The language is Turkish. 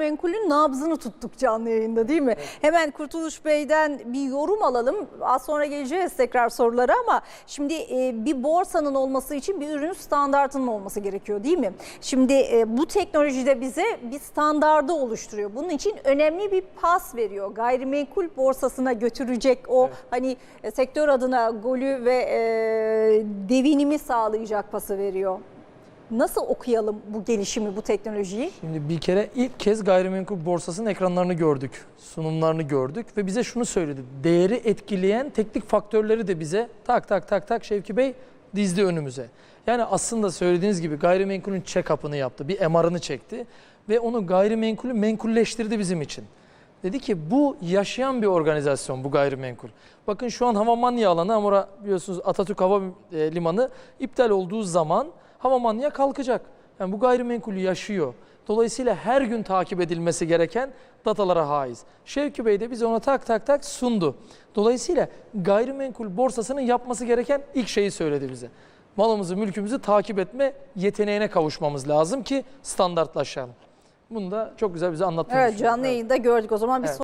Gayrimenkulün nabzını tuttuk canlı yayında değil mi? Hemen Kurtuluş Bey'den bir yorum alalım. Az sonra geleceğiz tekrar sorulara ama şimdi e, bir borsanın olması için bir ürün standartının olması gerekiyor değil mi? Şimdi e, bu teknolojide bize bir standardı oluşturuyor. Bunun için önemli bir pas veriyor. Gayrimenkul borsasına götürecek o hani e, sektör adına golü ve devinimi sağlayacak pası veriyor. Nasıl okuyalım bu gelişimi, bu teknolojiyi? Şimdi bir kere ilk kez gayrimenkul borsasının ekranlarını gördük, sunumlarını gördük ve bize şunu söyledi. Değeri etkileyen teknik faktörleri de bize tak tak tak tak Şevki Bey dizdi önümüze. Yani aslında söylediğiniz gibi gayrimenkulün check-up'ını yaptı, bir MR'ını çekti ve onu gayrimenkulü menkulleştirdi bizim için. Dedi ki bu yaşayan bir organizasyon bu gayrimenkul. Bakın şu an Havamanya alanı ama biliyorsunuz Atatürk Hava e, Limanı iptal olduğu zaman Havamanya kalkacak. Yani bu gayrimenkulü yaşıyor. Dolayısıyla her gün takip edilmesi gereken datalara haiz. Şevki Bey de bize ona tak tak tak sundu. Dolayısıyla gayrimenkul borsasının yapması gereken ilk şeyi söyledi bize. Malımızı, mülkümüzü takip etme yeteneğine kavuşmamız lazım ki standartlaşalım. Bunu da çok güzel bize anlattınız. Evet canlı yayında gördük o zaman bir Evet.